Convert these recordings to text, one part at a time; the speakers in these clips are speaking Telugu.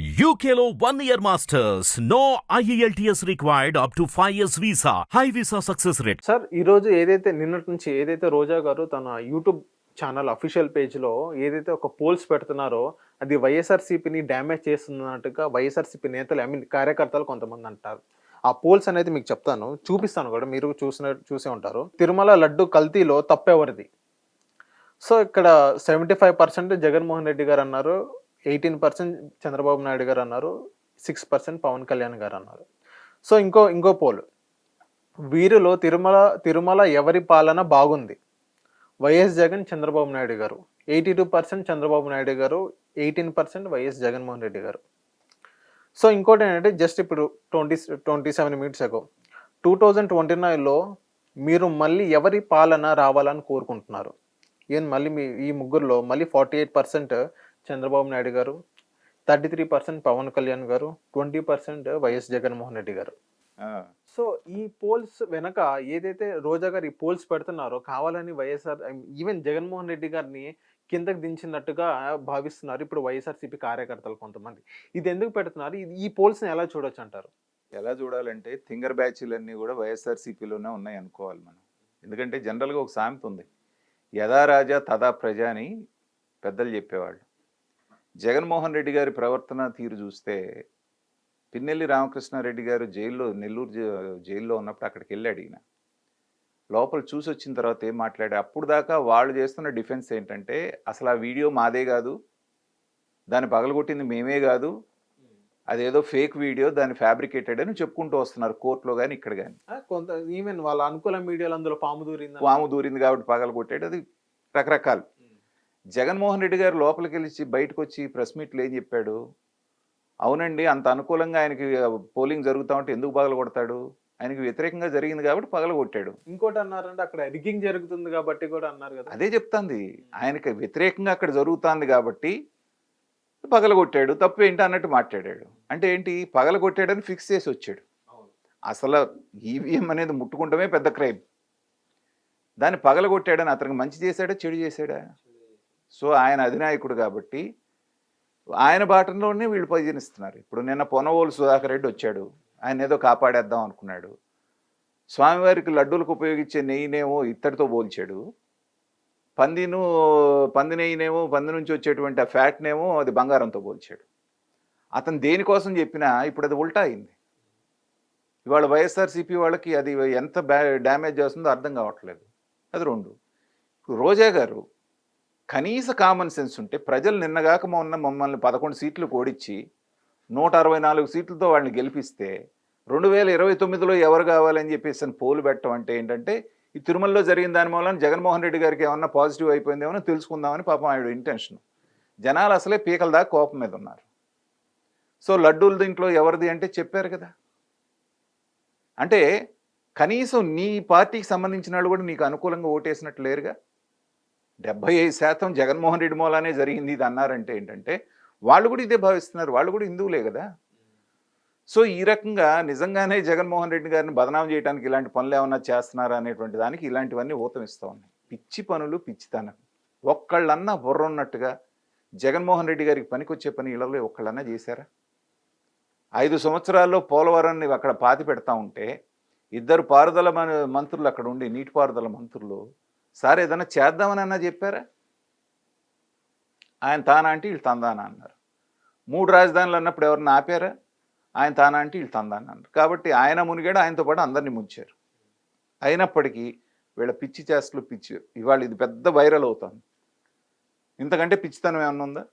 UKLO one year masters. No E IELTS required up to 5 years visa. High visa success rate. Sir ఈరోజు ఏదైతే నిన్నటి నుంచి ఏదైతే రోజా గారు తన యూట్యూబ్ ఛానల్ అఫీషియల్ పేజ్లో ఏదైతే ఒక పోల్స్ పెడుతున్నారో అది వైఎస్ఆర్సీపీని డ్యామేజ్ చేస్తున్నట్టుగా వైఎస్ఆర్సీపీ నేతలు ఐ మీన్ కార్యకర్తలు కొంతమంది అంటారు ఆ పోల్స్ అనేది మీకు చెప్తాను చూపిస్తాను కూడా మీరు చూసిన చూసే ఉంటారు తిరుమల లడ్డు కల్తీలో తప్పెవరిది సో ఇక్కడ seventy five percent Jaganmohan Reddy garu అన్నారు ఎయిటీన్ పర్సెంట్ చంద్రబాబు నాయుడు గారు అన్నారు సిక్స్ పర్సెంట్ పవన్ కళ్యాణ్ గారు అన్నారు. సో ఇంకో ఇంకో పోల్. వీరిలో తిరుమల తిరుమల ఎవరి పాలన బాగుంది? YS Jagan Chandrababu Naidu garu. Eighty two percent Chandrababu Naidu garu eighteen percent YS Jaganmohan Reddy garu. So ఇంకోటి ఏంటంటే జస్ట్ ఇప్పుడు twenty twenty seven minutes ago two thousand twenty నైన్లో మీరు మళ్ళీ ఎవరి పాలన రావాలని కోరుకుంటున్నారు? ఈయన మళ్ళీ మీ ఈ ముగ్గురులో మళ్ళీ forty eight percent Chandrababu Naidu garu thirty three percent Pawan Kalyan garu twenty percent YS Jaganmohan Reddy garu. So ఈ పోల్స్ వెనక ఏదైతే రోజా గారు ఈ పోల్స్ పెడుతున్నారో కావాలని వైఎస్ఆర్ ఈవెన్ జగన్మోహన్ రెడ్డి గారిని కిందకి దించినట్టుగా భావిస్తున్నారు ఇప్పుడు వైఎస్ఆర్సీపీ కార్యకర్తలు కొంతమంది. ఇది ఎందుకు పెడుతున్నారు? ఇది- ఈ పోల్స్ని ఎలా చూడొచ్చు అంటారు? ఎలా చూడాలంటే థింగర్ బ్యాచ్లన్నీ కూడా వైఎస్ఆర్సీపీలోనే ఉన్నాయి అనుకోవాలి మనం. ఎందుకంటే జనరల్గా ఒక సామెత ఉంది. యథా రాజా తదా ప్రజ అని పెద్దలు చెప్పేవాళ్ళు. జగన్మోహన్ రెడ్డి గారి ప్రవర్తన తీరు చూస్తే పిన్నెల్లి రామకృష్ణారెడ్డి గారు జైల్లో నెల్లూరు జైల్లో ఉన్నప్పుడు అక్కడికి వెళ్ళాడు ఈయన. లోపల చూసి వచ్చిన తర్వాత ఏం మాట్లాడా అప్పుడు దాకా వాళ్ళు చేస్తున్న డిఫెన్స్ ఏంటంటే అసలు ఆ వీడియో మాదే కాదు దాన్ని పగలగొట్టింది మేమే కాదు అదేదో ఫేక్ వీడియో దాన్ని ఫ్యాబ్రికేటెడ్ అని చెప్పుకుంటూ వస్తున్నారు కోర్టులో కానీ ఇక్కడ కానీ కొంత ఈవెన్ వాళ్ళ అనుకూల మీడియాలో అందులో పాము దూరింది వాము దూరింది కాబట్టి పగల కొట్టాడు అది రకరకాలు. జగన్మోహన్ రెడ్డి గారు లోపలికి వెళ్ళి బయటకు వచ్చి ప్రెస్ మీట్లో ఏం చెప్పాడు? అవునండి అంత అనుకూలంగా ఆయనకి పోలింగ్ జరుగుతా ఉంటే ఎందుకు పగల కొడతాడు? ఆయనకి వ్యతిరేకంగా జరిగింది కాబట్టి పగల కొట్టాడు. ఇంకోటి అన్నారంటే అక్కడ రిగ్గింగ్ జరుగుతుంది కాబట్టి కూడా అన్నారు కదా. అదే చెప్తాంది. ఆయనకి వ్యతిరేకంగా అక్కడ జరుగుతుంది కాబట్టి పగల కొట్టాడు. తప్పు ఏంటి అన్నట్టు మాట్లాడాడు. అంటే ఏంటి? పగల కొట్టాడని ఫిక్స్ చేసి వచ్చాడు. అసలు ఈవీఎం అనేది ముట్టుకుంటమే పెద్ద క్రైమ్. దాన్ని పగలగొట్టాడని అతనికి మంచి చేశాడా చెడు చేశాడా? సో ఆయన అధినాయకుడు కాబట్టి ఆయన బాటంలోనే వీళ్ళు పరిగణిస్తున్నారు. ఇప్పుడు నిన్న పొనవోలు సుధాకర్ రెడ్డి వచ్చాడు. ఆయన ఏదో కాపాడేద్దాం అనుకున్నాడు. స్వామివారికి లడ్డూలకు ఉపయోగించే నెయ్యినేమో ఇత్తడితో పోల్చాడు. పందిను పంది నెయ్యినేమో పంది నుంచి వచ్చేటువంటి ఆ ఫ్యాట్నేమో అది బంగారంతో పోల్చాడు. అతను దేనికోసం చెప్పినా ఇప్పుడు అది ఉల్టా అయింది. ఇవాళ వైఎస్ఆర్సీపీ వాళ్ళకి అది ఎంత బ్యా డ్యామేజ్ చేస్తుందో అర్థం కావట్లేదు. అది రెండు. రోజా గారు కనీస కామన్ సెన్స్ ఉంటే ప్రజలు నిన్నగాక మొన్న మమ్మల్ని పదకొండు సీట్లు కోడిచ్చి నూట అరవై నాలుగు సీట్లతో వాళ్ళని గెలిపిస్తే రెండు వేల ఇరవై తొమ్మిదిలో ఎవరు కావాలని చెప్పేసి అని పోలు పెట్టడం అంటే ఏంటంటే ఈ తిరుమలలో జరిగిన దాని మూలన జగన్మోహన్ రెడ్డి గారికి ఏమన్నా పాజిటివ్ అయిపోయిందేమో తెలుసుకుందామని పాపం ఆయన ఇంటెన్షన్ జనాలు అసలే పీకల దాకా కోపం మీద ఉన్నారు. సో లడ్డూలు దీంట్లో ఎవరిది అంటే చెప్పారు కదా. అంటే కనీసం నీ పార్టీకి సంబంధించిన వాళ్ళు కూడా నీకు అనుకూలంగా ఓటేసినట్టు లేరుగా? డెబ్బై ఐదు శాతం జగన్మోహన్ రెడ్డి మూలానే జరిగింది ఇది అన్నారంటే ఏంటంటే వాళ్ళు కూడా ఇదే భావిస్తున్నారు. వాళ్ళు కూడా హిందువులే కదా. సో ఈ రకంగా నిజంగానే జగన్మోహన్ రెడ్డి గారిని బదనాం చేయడానికి ఇలాంటి పనులు ఏమన్నా చేస్తున్నారా అనేటువంటి దానికి ఇలాంటివన్నీ ఊతమిస్తూ ఉన్నాయి. పిచ్చి పనులు పిచ్చితనం. ఒక్కళ్ళన్నా బుర్ర ఉన్నట్టుగా జగన్మోహన్ రెడ్డి గారికి పనికొచ్చే పని ఇళ్ళలో ఒక్కళ్ళన్నా చేశారా? ఐదు సంవత్సరాల్లో పోలవరాన్ని అక్కడ పాతి పెడతా ఉంటే ఇద్దరు పారుదల మన- మంత్రులు అక్కడ ఉండి నీటిపారుదల మంత్రులు సార్ ఏదైనా చేద్దామని అన్నా చెప్పారా? ఆయన తానా అంటే వీళ్ళు తందానా అన్నారు. మూడు రాజధానులు అన్నప్పుడు ఎవరిని ఆపారా? ఆయన తానా అంటే వీళ్ళు తందానా అన్నారు. కాబట్టి ఆయన మునిగాడు ఆయనతో పాటు అందరినీ ముంచారు. అయినప్పటికీ వీళ్ళ పిచ్చి చేష్టలు పిచ్చి ఇవాళ ఇది పెద్ద వైరల్ అవుతుంది. ఇంతకంటే పిచ్చితనం ఏమన్నా ఉందా?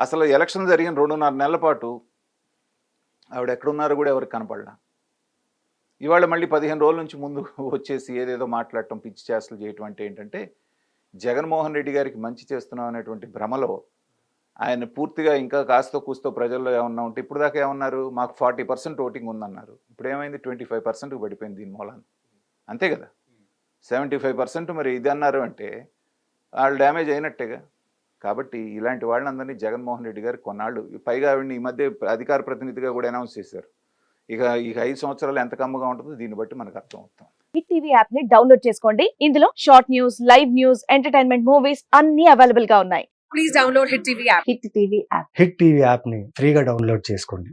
అసలు ఎలక్షన్ జరిగిన రెండున్నర నెలల పాటు ఆవిడ ఎక్కడున్నారో కూడా ఎవరికి కనపడలా. ఇవాళ మళ్ళీ పదిహేను రోజుల నుంచి ముందు వచ్చేసి ఏదేదో మాట్లాడటం పిచ్చి చేష్టలు చేయటం అంటే ఏంటంటే జగన్మోహన్ రెడ్డి గారికి మంచి చేస్తున్నాం అనేటువంటి భ్రమలో ఆయన పూర్తిగా ఇంకా కాస్తో కూస్తో ప్రజల్లో ఏమన్నా ఉంటే ఇప్పుడు దాకా ఏమన్నారు? మాకు ఫార్టీ పర్సెంట్ ఓటింగ్ ఉందన్నారు. ఇప్పుడు ఏమైంది? ట్వంటీ ఫైవ్ పర్సెంట్కి పడిపోయింది దీని మూలాన. అంతే కదా? సెవెంటీ ఫైవ్ పర్సెంట్ మరి ఇది అన్నారు అంటే వాళ్ళు డ్యామేజ్ అయినట్టేగా. కాబట్టి ఇలాంటి వాళ్ళందరినీ జగన్మోహన్ రెడ్డి గారు కొన్నాళ్ళు. పైగా ఆవిడని ఈ మధ్య అధికార ప్రతినిధిగా కూడా అనౌన్స్ చేశారు. ఇక ఇక ఐదు సంవత్సరాలు ఎంత కమ్మగా ఉంటుందో దీన్ని బట్టి మనకు అర్థం అవుతాం. హిట్ టీవీ యాప్ని డౌన్లోడ్ చేసుకోండి. ఇందులో short news live news entertainment movies అన్ని అవైలబుల్గా ఉన్నాయి. please download Hit TV app. Hit TV app. Hit TV యాప్ని ఫ్రీగా డౌన్లోడ్ చేసుకోండి.